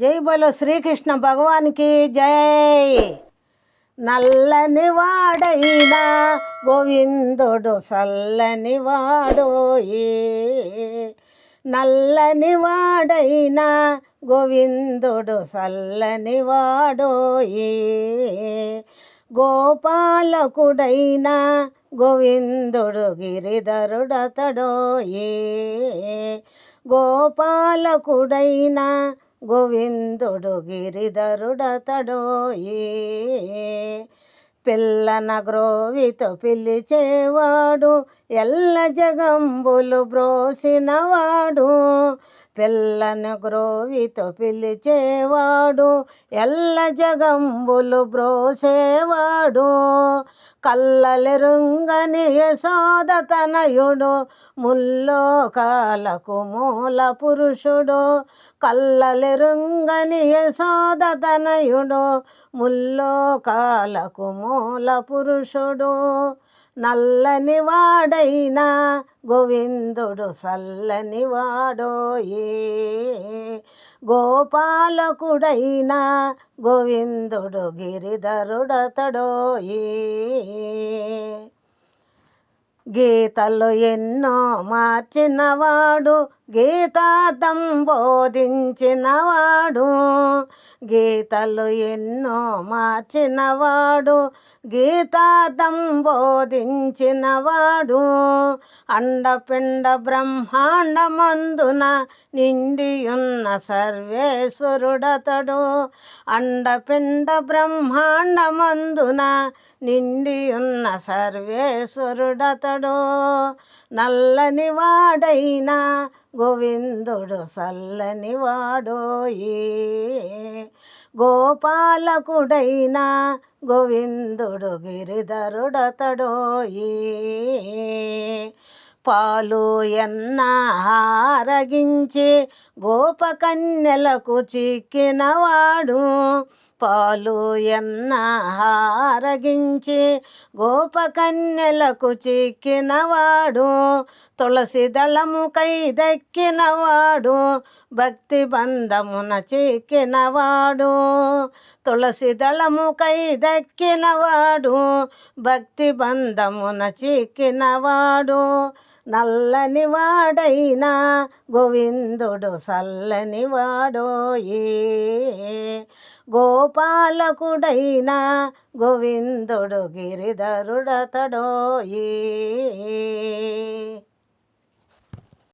జై బలో శ్రీకృష్ణ భగవానికి జై. నల్లని వాడైనా గోవిందుడు సల్లని వాడోయే. నల్లని వాడైనా గోవిందుడు సల్లని వాడోయే. గోపాలకుడైనా గోవిందుడు గిరిధరుడతడోయే. గోపాలకుడైనా గోవిందుడు గిరిధరుడతడోయే పిల్లన గ్రోవితో పిలిచేవాడు ఎల్ల జగంబులు బ్రోసినవాడు. పిల్లను గ్రోవితో పిలిచేవాడు ఎల్ల జగంబులు బ్రోసేవాడు. కల్లలెరుంగని యశోదతనయుడు ముల్లోకాలకు మూల పురుషుడు. కల్లలెరుంగని యశోదతనయుడు ముల్లోకాలకు మూల పురుషుడు. నల్లని వాడైనా గోవిందుడు సల్లని వాడోయే. గోపాలకుడైనా గోవిందుడు గిరిధరుడతడోయే. గీతలు ఎన్నో మార్చినవాడు గీతార్థం బోధించినవాడు. గీతలు ఎన్నో మార్చినవాడు గీతార్థం బోధించినవాడు. అండపిండ బ్రహ్మాండమందున నిండియున్న సర్వేశ్వరుడతడు. అండపిండ బ్రహ్మాండమందున నిండియున్న సర్వేశ్వరుడతడు నల్లని వాడైనా గోవిందుడు సల్లని వాడోయే. గోపాలకుడైనా గోవిందుడు గిరిధరుడతడోయే. పాలు ఎన్న హారగించి గోపకన్యలకు చిక్కినవాడు పాలు ఎన్న హారగించి గోపకన్యలకు చిక్కినవాడు. తులసి దళముకై దక్కినవాడు. భక్తి బంధమున చిక్కినవాడు. తులసి దళముకై దక్కినవాడు. భక్తి బంధమున చిక్కినవాడు. నల్లని వాడైనా గోవిందుడు సల్లని వాడోయే. గోపాలకుడైన గోవిందుడు గిరిధరుడతడోయీ.